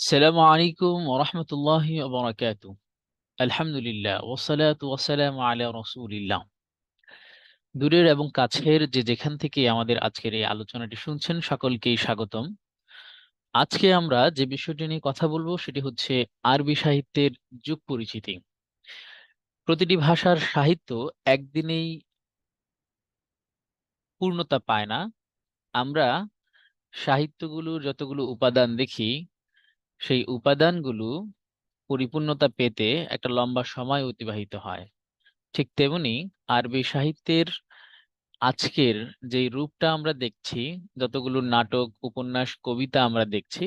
السلام عليكم ورحمة الله وبركاته الحمد لله والصلاة والسلام على رسول الله দূরের এবং কাছের যে যেখান থেকে আমাদের আজকের এই আলোচনাটি শুনছেন সকলকেই স্বাগতম আজকে আমরা যে বিষয়টি নিয়ে কথা বলবো সেটি হচ্ছে আরবি সাহিত্যের যুগ পরিচিতি প্রতিটি ভাষার সাহিত্য একদিনেই পূর্ণতা পায় না আমরা সাহিত্যগুলোর যতগুলো উপাদান দেখি সেই উপাদানগুলো পরিপূর্ণতা পেতে একটা লম্বা সময় অতিবাহিত হয়। ঠিক তেমনি আরবি সাহিত্যের আজকের যে রূপটা আমরা দেখছি, যতগুলো নাটক, উপন্যাস, কবিতা আমরা দেখছি,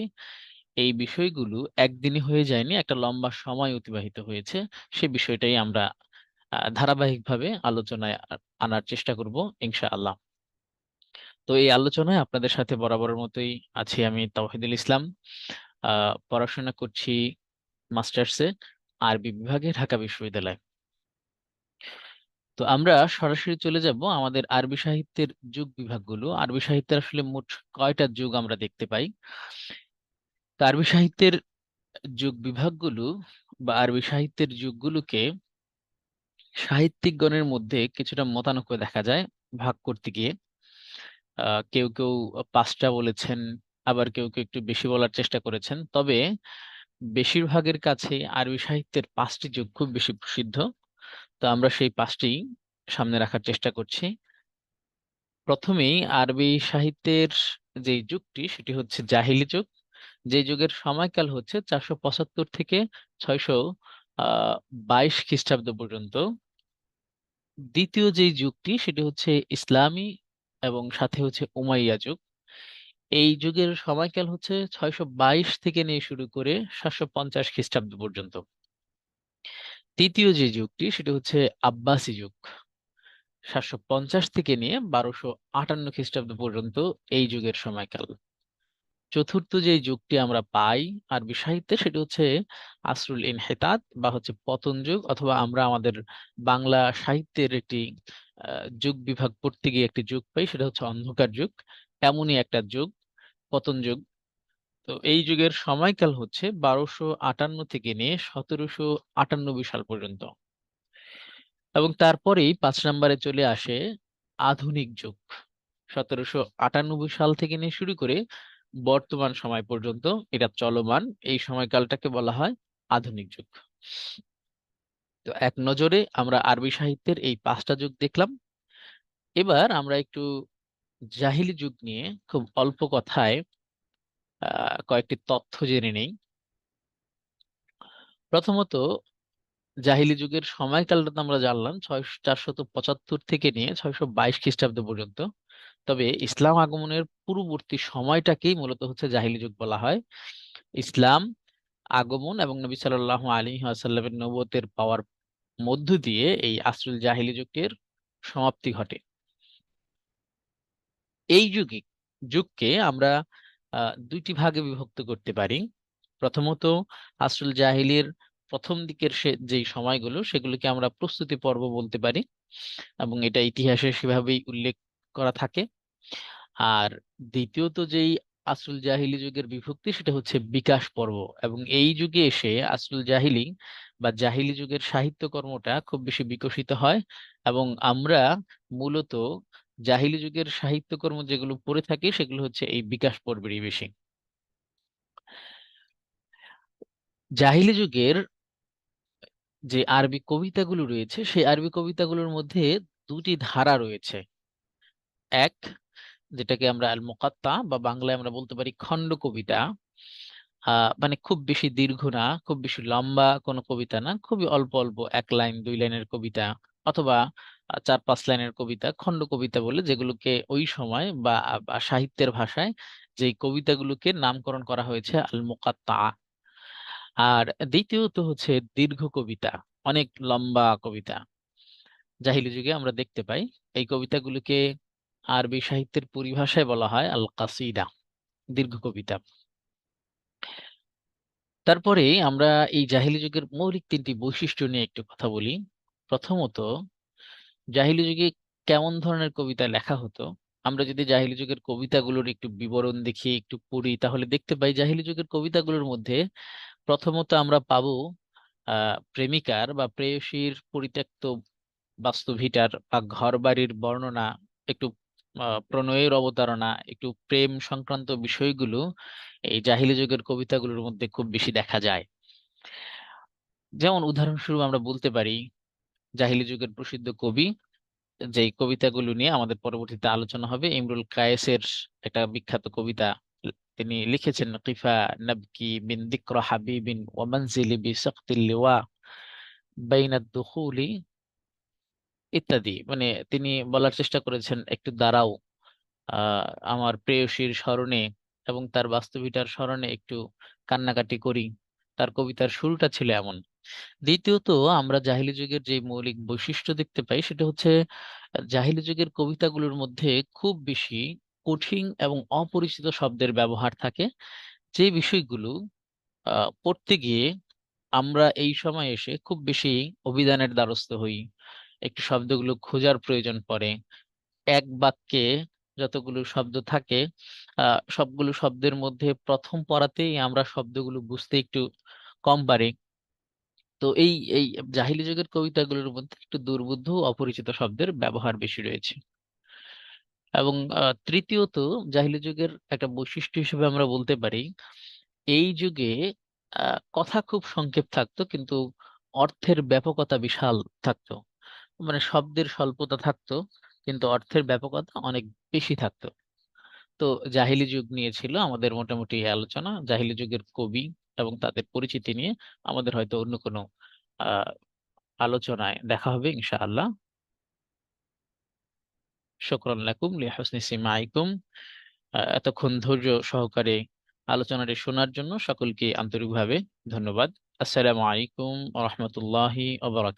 এই বিষয়গুলো একদিনই হয়ে যায়নি, একটা লম্বা সময় অতিবাহিত হয়েছে। সে বিষয়টাই আমরা ধারাবাহিকভাবে আলোচনায় আনার চেষ্টা করব, ইনশাআল্লাহ। তো এই আলোচনায় আপনাদের সাথে বরাবরের মতোই আছি আমি তাওহিদুল ইসলাম। পড়াশোনা করছি মাস্টার্সে আরবি বিভাগে, ঢাকা বিশ্ববিদ্যালয়। তো আমরা সরাসরি চলে যাব আমাদের আরবি সাহিত্যের যুগ বিভাগগুলো। আরবি সাহিত্যের আসলে মোট কয়টা যুগ আমরা দেখতে পাই? তো আরবি সাহিত্যের যুগ বিভাগগুলো বা আরবি সাহিত্যের যুগগুলোকে সাহিত্যিকগণের মধ্যে কিছুটা মতানৈক্য দেখা যায় ভাগ করতে গিয়ে। কেউ কেউ পাঁচটা বলেছেন আবার কেউ কেউ একটু বেশি বলার চেষ্টা করেছেন। তবে বেশিরভাগের কাছে আরবি সাহিত্যের পাঁচটি যুগ খুব বেশি প্রসিদ্ধ। তো আমরা সেই পাঁচটি সামনে রাখার চেষ্টা করছি। প্রথমেই আরবি সাহিত্যের যে যুগটি, সেটি হচ্ছে জাহিলি যুগ। যে যুগের সময়কাল হচ্ছে চারশো পঁচাত্তর থেকে ছয়শো বাইশ খ্রিস্টাব্দ পর্যন্ত। দ্বিতীয় যে যুগটি, সেটি হচ্ছে ইসলামী এবং সাথে হচ্ছে উমাইয়া যুগ। এই যুগের সময়কাল হচ্ছে ছয়শো বাইশ থেকে নিয়ে শুরু করে সাতশো পঞ্চাশ খ্রিস্টাব্দ পর্যন্ত। তৃতীয় যে যুগটি সেটি হচ্ছে আব্বাসী যুগ। সাতশো পঞ্চাশ থেকে নিয়ে বারোশো আটান্ন খ্রিস্টাব্দ পর্যন্ত এই যুগের সময়কাল। চতুর্থ যে যুগটি আমরা পাই আরবি সাহিত্যে সেটি হচ্ছে আসরুল ইনহেতাত বা হচ্ছে পতন যুগ অথবা আমরা আমাদের বাংলা সাহিত্যের একটি যুগ বিভাগ পড়তে গিয়ে একটি যুগ পাই সেটা হচ্ছে অন্ধকার যুগ। এমনই একটা যুগ পতন যুগ। তো এই যুগের সময়কাল হচ্ছে বারোশো আটান্ন থেকে নিয়ে সতেরোশো আটানব্বই সাল পর্যন্ত। এবং তারপরেই পাঁচ নম্বরে চলে আসে আধুনিক যুগ। সতেরোশো আটানব্বই সাল থেকে নিয়ে শুরু করে বর্তমান সময় পর্যন্ত এটা চলমান। এই সময়কালটাকে বলা হয় আধুনিক যুগ। তো এক নজরে আমরা আরবি সাহিত্যের এই পাঁচটা যুগ দেখলাম। এবার আমরা একটু জাহিলি যুগ নিয়ে খুব অল্প কথায় কয়েকটি তথ্য জেনে নেই। প্রথমত, জাহিলি যুগের সময়কালটা তো আমরা জানলাম, ছয়, চারশত পঁচাত্তর থেকে নিয়ে ছয়শো বাইশ খ্রিস্টাব্দ পর্যন্ত। তবে ইসলাম আগমনের পূর্ববর্তী সময়টাকেই মূলত হচ্ছে জাহিলি যুগ বলা হয়। ইসলাম আগমন এবং নবী সাল্লাল্লাহু আলাইহি ওয়াসাল্লামের নবুয়তের পাওয়ার মধ্য দিয়ে এই আসরুল জাহিলি যুগের সমাপ্তি ঘটে। এই যুগে, যুগকে আমরা দুইটি ভাগে বিভক্ত করতে পারি। প্রথমত আসরুল জাহিলির প্রথম দিকের সে, যেই সময়গুলো, সেগুলোকে আমরা প্রস্তুতি পর্ব বলতে পারি এবং এটা ইতিহাসে সেভাবেই উল্লেখ করা থাকে। আর দ্বিতীয়ত, যেই আসরুল জাহিলি যুগের বিভক্তি, সেটা হচ্ছে বিকাশ পর্ব এবং এই যুগে এসে আসরুল জাহিলি বা জাহিলি যুগের সাহিত্য কর্মটা খুব বেশি বিকশিত হয় এবং আমরা মূলত জাহিলি যুগের সাহিত্যকর্ম যেগুলো পড়ে থাকি, সেগুলো হচ্ছে এই বিকাশ পর্বেরই বেশি জাহিলি যুগের যে আরবি কবিতাগুলো রয়েছে, সেই আরবি কবিতাগুলোর মধ্যে দুটি ধারা রয়েছে। এক, যেটাকে আমরা আল মুকাত্তা বা বাংলায় আমরা বলতে পারি খণ্ড কবিতা। মানে খুব বেশি দীর্ঘ না, খুব বেশি লম্বা কোনো কবিতা না, খুবই অল্প অল্প, এক লাইন, দুই লাইনের কবিতা। অথবা চার পাঁচ লাইনের কবিতা, খণ্ড কবিতা বলে যেগুলোকে ওই সময় বা সাহিত্যের ভাষায় যে কবিতাগুলোকে নামকরণ করা হয়েছে আল মুকাত্তা আর দ্বিতীয়ত হচ্ছে দীর্ঘ কবিতা, অনেক লম্বা কবিতা। জাহিলি যুগে আমরা দেখতে পাই এই কবিতাগুলোকে আরবি সাহিত্যের পরিভাষায় বলা হয় আল কাসিদা দীর্ঘ কবিতা। তারপরে আমরা এই জাহিলি যুগের মৌলিক তিনটি বৈশিষ্ট্য নিয়ে একটু কথা বলি। প্রথমত, জাহিলি যুগে কেমন ধরনের কবিতা লেখা হতো? আমরা যদি জাহিলি যুগের কবিতাগুলোর একটু বিবরণ দেখি, একটু পড়ি, তাহলে দেখতে পাই জাহিলি যুগের কবিতাগুলোর মধ্যে প্রথমত আমরা পাবো প্রেমিকার বা প্রেয়সীর পরিত্যক্ত বাস্তুভিটার বা ঘর বাড়ির বর্ণনা, একটু প্রণয়ের অবতারণা, একটু প্রেম সংক্রান্ত বিষয়গুলো এই জাহিলি যুগের কবিতাগুলোর মধ্যে খুব বেশি দেখা যায়। যেমন উদাহরণস্বরূপ আমরা বলতে পারি জাহিলি যুগের প্রসিদ্ধ কবি যে কবিতাগুলো নিয়ে আমাদের পরবর্তীতে আলোচনা হবে, ইমরুল কায়েসের একটা বিখ্যাত কবিতা তিনি লিখেছেন, কিফা নাবকি বিন দিক্র হাবিবিন ওয়া মানজিলি বি সাকতিল লিওয়া ইত্যাদি। মানে তিনি বলার চেষ্টা করেছেন, একটু দাঁড়াও আমার প্রেয়সীর স্মরণে এবং তার বাস্তবিতার স্মরণে একটু কান্নাকাটি করি। তার কবিতার শুরুটা ছিল এমন দ্বিতীয়ত আমরা জাহিলি যুগের যে মৌলিক বৈশিষ্ট্য দেখতে পাই, সেটা হচ্ছে, জাহিলি যুগের কবিতাগুলোর মধ্যে খুব বেশি কঠিন এবং অপরিচিত শব্দের ব্যবহার থাকে। যে বিষয়গুলো পড়তে গিয়ে আমরা এই সময় এসে খুব বেশি অভিধানের দ্বারস্থ হই। একটু শব্দগুলো খোঁজার প্রয়োজন পড়ে। এক বাক্যে যতগুলো শব্দ থাকে সবগুলো শব্দের মধ্যে প্রথম পড়াতেই আমরা শব্দগুলো বুঝতে একটু কম পারি। তো এই এই জাহিলি যুগের কবিতাগুলোর মধ্যে একটু দুর্বোধ্য ও অপরিচিত শব্দের ব্যবহার বেশি রয়েছে। এবং তৃতীয়ত জাহিলি যুগের একটা বৈশিষ্ট্য হিসেবে আমরা বলতে পারি, এই যুগে কথা খুব সংক্ষেপ থাকতো কিন্তু অর্থের ব্যাপকতা বিশাল থাকতো। মানে শব্দের স্বল্পতা থাকতো কিন্তু অর্থের ব্যাপকতা অনেক বেশি থাকতো। তো জাহিলি যুগ নিয়ে ছিল আমাদের মোটামুটি আলোচনা। জাহিলি যুগের কবি এবং তাদের পরিচিতি নিয়ে আমাদের হয়তো অন্য কোনো আলোচনায় দেখা হবে ইনশাআল্লাহ। শুকরান লাকুম লিহুসনি সিমাইকুম। আহ, এতক্ষণ ধৈর্য সহকারে আলোচনাটি শোনার জন্য সকলকে আন্তরিকভাবে ধন্যবাদ। আসসালামু আলাইকুম রাহমাতুল্লাহি ওয়া বারাকাতুহু।